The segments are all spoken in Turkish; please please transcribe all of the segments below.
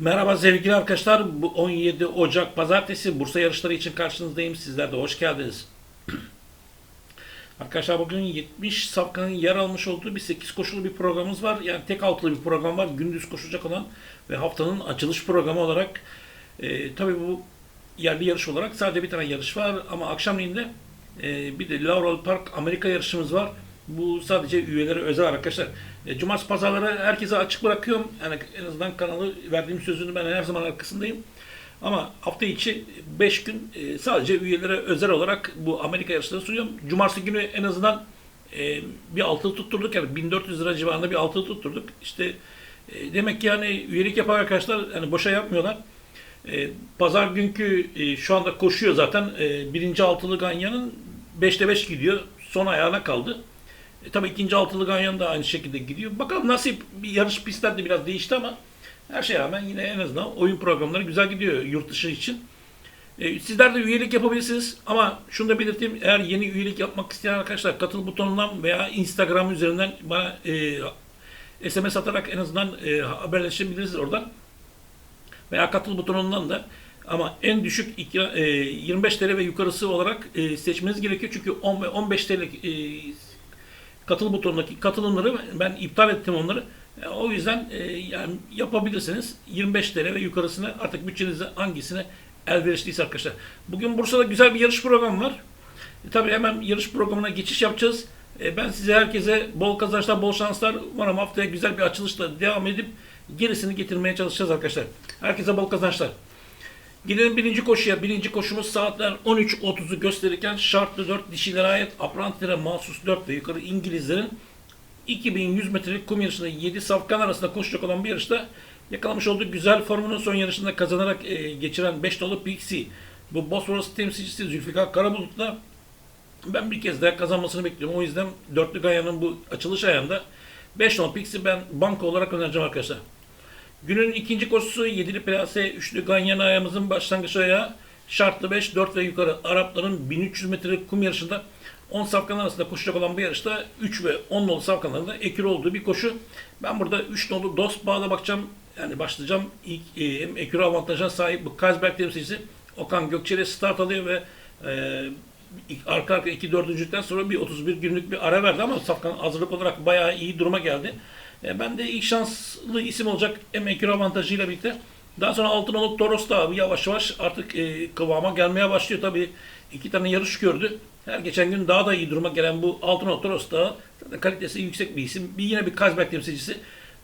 Merhaba sevgili arkadaşlar. Bu 17 Ocak Pazartesi Bursa yarışları için karşınızdayım. Sizler de hoş geldiniz. Arkadaşlar bugün 70 safkanın yer almış olduğu bir 8 koşulu bir programımız var. Yani tek altılı bir program var. Gündüz koşacak olan ve haftanın açılış programı olarak e, tabii bu yerli yarış olarak sadece bir tane yarış var ama akşamleyin de e, bir de Laurel Park Amerika yarışımız var. Bu sadece üyelere özel arkadaşlar. E, Cumartesi pazarları herkese açık bırakıyorum. Yani en azından kanalı verdiğim sözünü ben her zaman arkasındayım. Ama hafta içi 5 gün e, sadece üyelere özel olarak bu Amerika yarışlarını sunuyorum. Cumartesi günü en azından e, bir altı tutturduk yani 1400 lira civarında bir altı tutturduk. İşte e, demek ki yani üyelik yapan arkadaşlar yani boşa yapmıyorlar. E, pazar günkü e, şu anda koşuyor zaten. E, birinci altılı Ganyan'ın 5'te 5 gidiyor. Son ayağına kaldı. E, tabii ikinci altılı Ganyan da aynı şekilde gidiyor. Bakalım nasip bir yarış pistler de biraz değişti ama her şeye rağmen yine en azından oyun programları güzel gidiyor yurt dışı için. E, sizler de üyelik yapabilirsiniz ama şunu da belirteyim. Eğer yeni üyelik yapmak isteyen arkadaşlar katıl butonundan veya Instagram üzerinden bana e, SMS atarak en azından e, haberleşebilirsiniz oradan. Veya katıl butonundan da ama en düşük ikra- e, 25 TL ve yukarısı olarak e, seçmeniz gerekiyor. Çünkü 10 ve 15 TL katıl butonundaki katılımları ben iptal ettim onları. E, o yüzden e, yani yapabilirsiniz. 25 TL ve yukarısına artık bütçenize hangisine elverişliyse arkadaşlar. Bugün Bursa'da güzel bir yarış programı var. E, tabii hemen yarış programına geçiş yapacağız. E, ben size herkese bol kazançlar, bol şanslar. Umarım haftaya güzel bir açılışla devam edip gerisini getirmeye çalışacağız arkadaşlar. Herkese bol kazançlar. Gidelim birinci koşuya. Birinci koşumuz saatler 13.30'u gösterirken şartlı 4 dişilere ait aprantilere mahsus 4 ve yukarı İngilizlerin 2100 metrelik kum yarışında 7 safkan arasında koşacak olan bir yarışta yakalamış olduğu güzel formunun son yarışında kazanarak e, geçiren 5 dolu Pixie. Bu Bosphorus temsilcisi Zülfikar Karabulut'la ben bir kez daha kazanmasını bekliyorum. O yüzden dörtlü Gaya'nın bu açılış ayağında 5 dolu Pixie ben banka olarak önereceğim arkadaşlar. Günün ikinci koşusu 7'li plase üçlü ganyan ayağımızın başlangıç ayağı şartlı 5, 4 ve yukarı Arapların 1300 metrelik kum yarışında 10 safkan arasında koşacak olan bir yarışta 3 ve 10 nolu safkanlarında ekür olduğu bir koşu. Ben burada 3 nolu dost bağda bakacağım. Yani başlayacağım. İlk e, ekür avantajına sahip bu Kazberg temsilcisi Okan Gökçe'yle start alıyor ve e, arka arka 2 dördüncülükten sonra bir 31 günlük bir ara verdi ama safkan hazırlık olarak bayağı iyi duruma geldi. E, ben de ilk şanslı isim olacak hem ekür avantajıyla birlikte. Daha sonra Altınoluk Toros da yavaş yavaş artık e, kıvama gelmeye başlıyor. Tabii iki tane yarış gördü. Her geçen gün daha da iyi duruma gelen bu Altınoluk Toros da kalitesi yüksek bir isim. Bir yine bir Kazbek temsilcisi.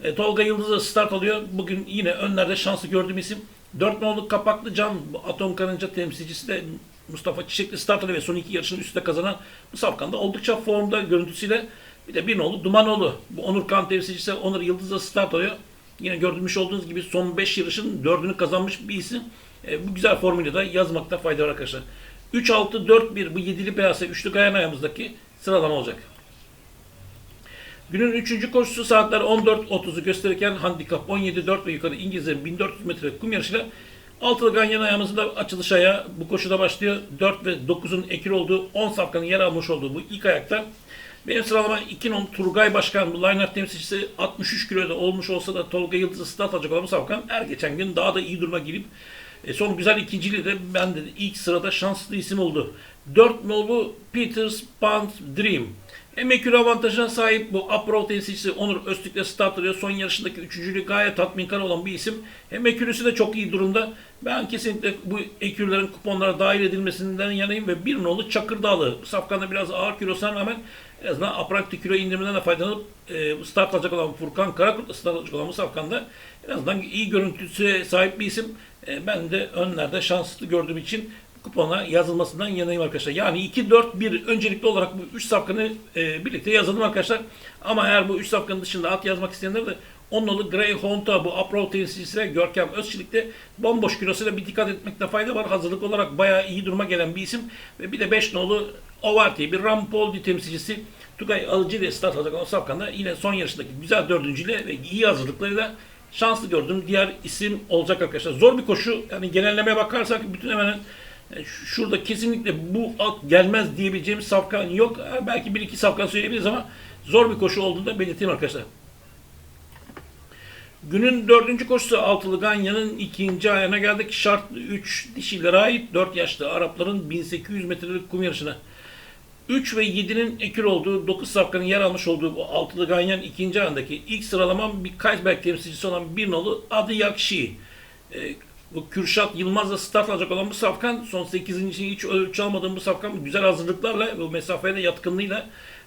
E, Tolga Yıldız'a start alıyor. Bugün yine önlerde şanslı gördüğüm isim. 4 nolu kapaklı can Atom Karınca temsilcisi de Mustafa Çiçekli start alıyor ve son iki yarışın üstte kazanan bu safkanda oldukça formda görüntüsüyle bir de bir nolu Dumanoğlu. Bu Onur Kan temsilcisi Onur Yıldız'a start alıyor. Yine gördüğümüz olduğunuz gibi son 5 yarışın 4'ünü kazanmış bir isim. E, bu güzel formülü de yazmakta fayda var arkadaşlar. 3-6-4-1 bu yedili beyazı üçlü gayan ayağımızdaki sıralama olacak. Günün 3. koşusu saatler 14.30'u gösterirken handikap 17-4 ve yukarı İngilizlerin 1400 metre kum yarışıyla altılı ganyan ayağımızın da açılış ayağı bu koşuda başlıyor. 4 ve 9'un ekil olduğu 10 safkanın yer almış olduğu bu ilk ayakta benim sıralama 2 non Turgay Başkan bu line temsilcisi 63 kiloda olmuş olsa da Tolga Yıldız'ı olan bu safkan her geçen gün daha da iyi duruma girip e, son güzel ikinciliği de ben de ilk sırada şanslı isim oldu. 4 nolu Peters Band Dream. Emekül avantajına sahip bu Upro temsilcisi Onur Öztürk'le start alıyor. Son yarışındaki üçüncülüğü gayet tatminkar olan bir isim. Hem ekürüsü de çok iyi durumda. Ben kesinlikle bu ekürlerin kuponlara dahil edilmesinden yanayım ve bir nolu Çakırdağlı. Safkan'da biraz ağır kilosuna rağmen en azından apraktik kilo indiriminden de faydalanıp e, start alacak olan Furkan Karakurt'la start alacak olan bu Safkan'da en azından iyi görüntüsüne sahip bir isim. E, ben de önlerde şanslı gördüğüm için kupona yazılmasından yanayım arkadaşlar. Yani 2-4-1 öncelikli olarak bu 3 safkanı e, birlikte yazalım arkadaşlar. Ama eğer bu 3 safkanın dışında at yazmak isteyenler de onlalı Greyhound'a bu Upro temsilcisine Görkem Özçelik'te bomboş kilosuyla bir dikkat etmekte fayda var. Hazırlık olarak bayağı iyi duruma gelen bir isim. Ve bir de 5 nolu Ovarti bir Rampoldi temsilcisi Tugay Alıcı ile start alacak olan safkanda yine son yarışındaki güzel dördüncüyle ve iyi hazırlıklarıyla şanslı gördüğüm diğer isim olacak arkadaşlar. Zor bir koşu. Yani genellemeye bakarsak bütün hemen yani şurada kesinlikle bu at gelmez diyebileceğim safkan yok. Belki bir iki safkan söyleyebiliriz ama zor bir koşu olduğunu da belirteyim arkadaşlar. Günün dördüncü koşusu Altılı Ganyan'ın ikinci ayağına geldik. Şart 3 dişilere ait 4 yaşlı Arapların 1800 metrelik kum yarışına. 3 ve 7'nin ekür olduğu 9 safkanın yer almış olduğu bu Altılı Ganyan ikinci ayağındaki ilk sıralamam bir Kaysberg temsilcisi olan bir nolu adı Yakşi. Ee, bu Kürşat Yılmaz'la start alacak olan bu safkan son 8. için hiç ölçü almadığım bu safkan güzel hazırlıklarla ve mesafeye de yatkınlığıyla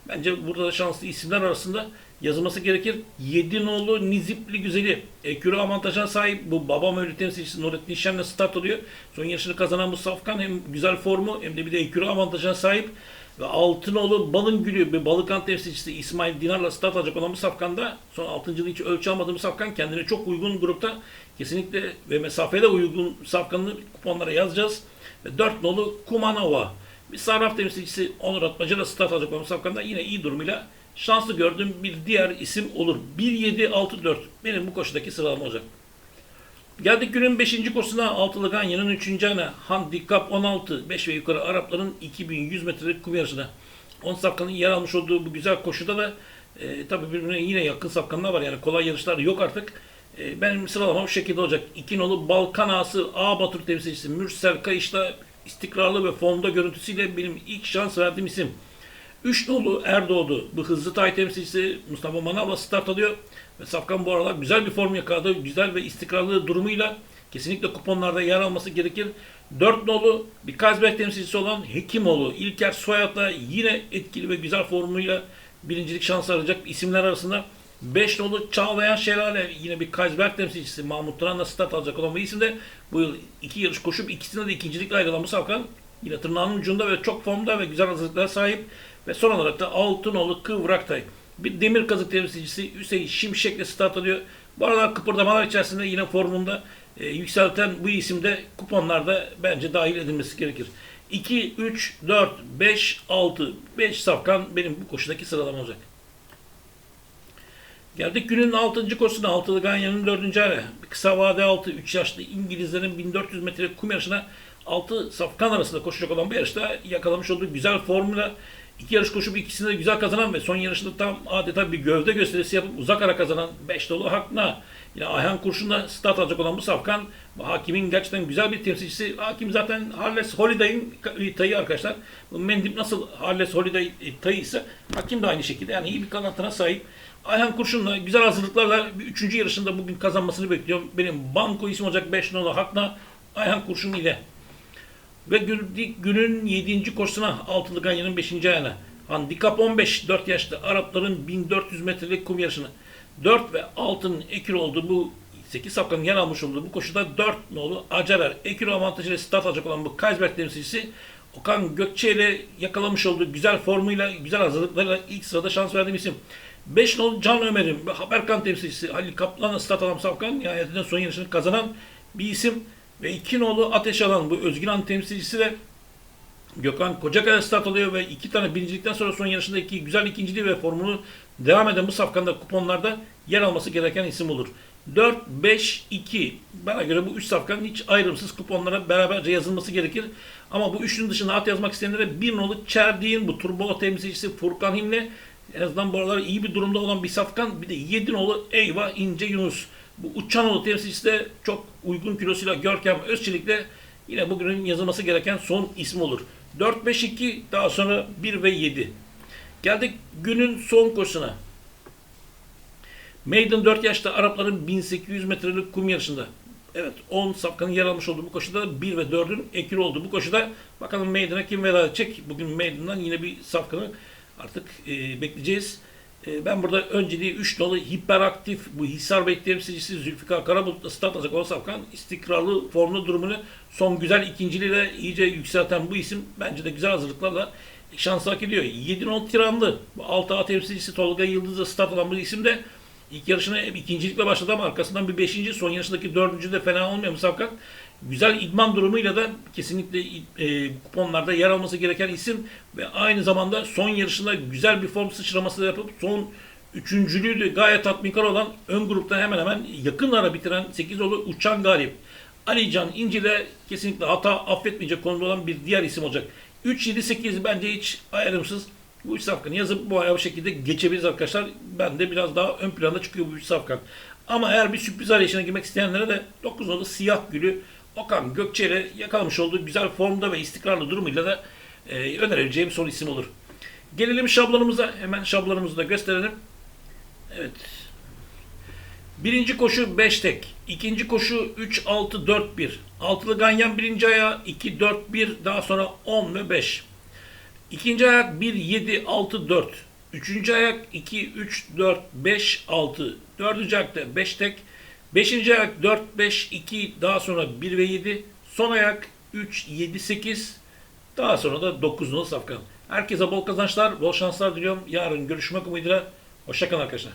bence burada da şanslı isimler arasında yazılması gerekir. 7 nolu Nizipli Güzeli e, küre avantajına sahip bu baba mevlüt temsilcisi Nurettin Şen'le start alıyor. Son yarışını kazanan bu safkan hem güzel formu hem de bir de ekürü avantajına sahip. Ve Altınoğlu Balın bir Balıkan temsilcisi İsmail Dinar'la start alacak olan bu safkanda son 6. yılı hiç ölçü almadığım bu safkan kendine çok uygun grupta kesinlikle ve mesafede uygun safkanını kuponlara yazacağız. Ve 4 nolu Kumanova bir sarraf temsilcisi Onur Atmacı'la start alacak olan bu safkanda yine iyi durumuyla şanslı gördüğüm bir diğer isim olur. 1-7-6-4 benim bu koşudaki sıralama olacak. Geldik günün 5. koşusuna Altılı Ganyan'ın 3. ayına Handikap 16 5 ve yukarı Arapların 2100 metrelik kum yarışına. 10 safkanın yer almış olduğu bu güzel koşuda da e, tabii birbirine yine yakın safkanlar var yani kolay yarışlar yok artık. E, benim sıralamam bu şekilde olacak. 2 nolu Balkan Ağası A Batur temsilcisi Mürsel Kayış'ta istikrarlı ve formda görüntüsüyle benim ilk şans verdiğim isim. 3 nolu Erdoğdu bu hızlı tay temsilcisi Mustafa Manav'la start alıyor. Ve Safkan bu aralar güzel bir form yakaladı. Güzel ve istikrarlı durumuyla kesinlikle kuponlarda yer alması gerekir. 4 nolu bir Kazbek temsilcisi olan Hekimoğlu İlker Soyat'la yine etkili ve güzel formuyla birincilik şansı arayacak isimler arasında 5 nolu Çağlayan Şelale yine bir Kaysberg temsilcisi Mahmut Turan'la start alacak olan bir isim de bu yıl iki yarış koşup ikisinde de ikincilikle ayrılan bu Safkan yine tırnağının ucunda ve çok formda ve güzel hazırlıklara sahip ve son olarak da Altınoğlu Kıvraktay bir demir kazık temsilcisi Hüseyin Şimşek'le start alıyor. Bu aralar kıpırdamalar içerisinde yine formunda e, yükselten bu isimde kuponlarda bence dahil edilmesi gerekir. 2, 3, 4, 5, 6, 5 safkan benim bu koşudaki sıralama olacak. Geldik günün 6. koşusuna. Altılı Ganyan'ın 4. ayı. Bir kısa vade altı 3 yaşlı İngilizlerin 1400 metre kum yarışına 6 safkan arasında koşacak olan bu yarışta yakalamış olduğu güzel formuyla İki yarış koşup ikisini de güzel kazanan ve son yarışında tam adeta bir gövde gösterisi yapıp uzak ara kazanan 5 dolu Hakna. Yine Ayhan Kurşun'da start alacak olan bu safkan hakimin gerçekten güzel bir temsilcisi. Hakim zaten Harles Holiday'in tayı arkadaşlar. Mendip nasıl Harles Holiday tayı ise hakim de aynı şekilde. Yani iyi bir kanatına sahip. Ayhan Kurşun'la güzel hazırlıklarla bir üçüncü yarışında bugün kazanmasını bekliyorum. Benim banko isim olacak 5 dolu Hakna. Ayhan Kurşun ile ve günün 7. koşusuna Altılı Ganyan'ın 5. ayağına. Handikap 15, 4 yaşlı Arapların 1400 metrelik kum yarışını. 4 ve 6'nın ekür olduğu bu 8 safkanın yer almış olduğu bu koşuda 4 nolu Acarer ekür avantajıyla start alacak olan bu Kaysberg temsilcisi Okan Gökçe ile yakalamış olduğu güzel formuyla, güzel hazırlıklarla ilk sırada şans verdiğim isim. 5 nolu Can Ömer'in ve Haberkan temsilcisi Halil Kaplan'la start alan safkan nihayetinde son yarışını kazanan bir isim. Ve iki nolu ateş alan bu Özgüran temsilcisi de Gökhan Kocakaya start alıyor ve iki tane birincilikten sonra son yarışında iki güzel ikinciliği ve formunu devam eden bu safkanda kuponlarda yer alması gereken isim olur. 4, 5, 2. Bana göre bu 3 safkanın hiç ayrımsız kuponlara beraberce yazılması gerekir. Ama bu üçünün dışında at yazmak isteyenlere bir nolu Çerdiğin bu turbo temsilcisi Furkan Himle en azından bu aralar iyi bir durumda olan bir safkan. Bir de 7 nolu Eyvah İnce Yunus. Bu Uçanoğlu temsilcisi de çok uygun kilosuyla Görkem Özçelik'le yine bugünün yazılması gereken son ismi olur. 4-5-2 daha sonra 1 ve 7. Geldik günün son koşusuna. Maiden 4 yaşta Arapların 1800 metrelik kum yarışında. Evet 10 safkanın yer almış olduğu bu koşuda 1 ve 4'ün ekil olduğu bu koşuda bakalım Maiden'a kim veda edecek. Bugün Maiden'dan yine bir safkanı artık e, bekleyeceğiz. E, ben burada önceliği 3 dolu hiperaktif bu Hisar Bey temsilcisi Zülfikar Karabulut'la start alacak olan Safkan istikrarlı formlu durumunu son güzel ikinciliğiyle iyice yükselten bu isim bence de güzel hazırlıklarla şans hak ediyor. 7 not tiranlı bu 6 A temsilcisi Tolga Yıldız'la start alan bu isim de ilk yarışına ikincilikle başladı ama arkasından bir beşinci, son yarışındaki dördüncü de fena olmuyor bu Safkan güzel idman durumuyla da kesinlikle e, kuponlarda yer alması gereken isim ve aynı zamanda son yarışında güzel bir form sıçraması yapıp son üçüncülüğü de gayet tatminkar olan ön grupta hemen hemen yakın ara bitiren 8 olu Uçan Galip. Ali Can İnci de kesinlikle hata affetmeyecek konuda olan bir diğer isim olacak. 3-7-8 bence hiç ayrımsız Bu üç safkanı yazıp bu aya bu şekilde geçebiliriz arkadaşlar. Ben de biraz daha ön planda çıkıyor bu üç safkan. Ama eğer bir sürpriz arayışına girmek isteyenlere de 9 nolu siyah gülü Okan Gökçe ile yakalamış olduğu güzel formda ve istikrarlı durumuyla da e, önerebileceğim son isim olur. Gelelim şablonumuza. Hemen şablonumuzu da gösterelim. Evet. Birinci koşu 5 tek. İkinci koşu 3, 6, 4, 1. Altılı ganyan birinci ayağı 2, 4, 1. Daha sonra 10 ve 5. İkinci ayak 1, 7, 6, 4. Üçüncü ayak 2, 3, 4, 5, 6. Dördüncü ayakta 5 tek. Beşinci ayak 4, 5, 2. Daha sonra 1 ve 7. Son ayak 3, 7, 8. Daha sonra da 9 nolu safkan. Herkese bol kazançlar, bol şanslar diliyorum. Yarın görüşmek umuduyla. Hoşçakalın arkadaşlar.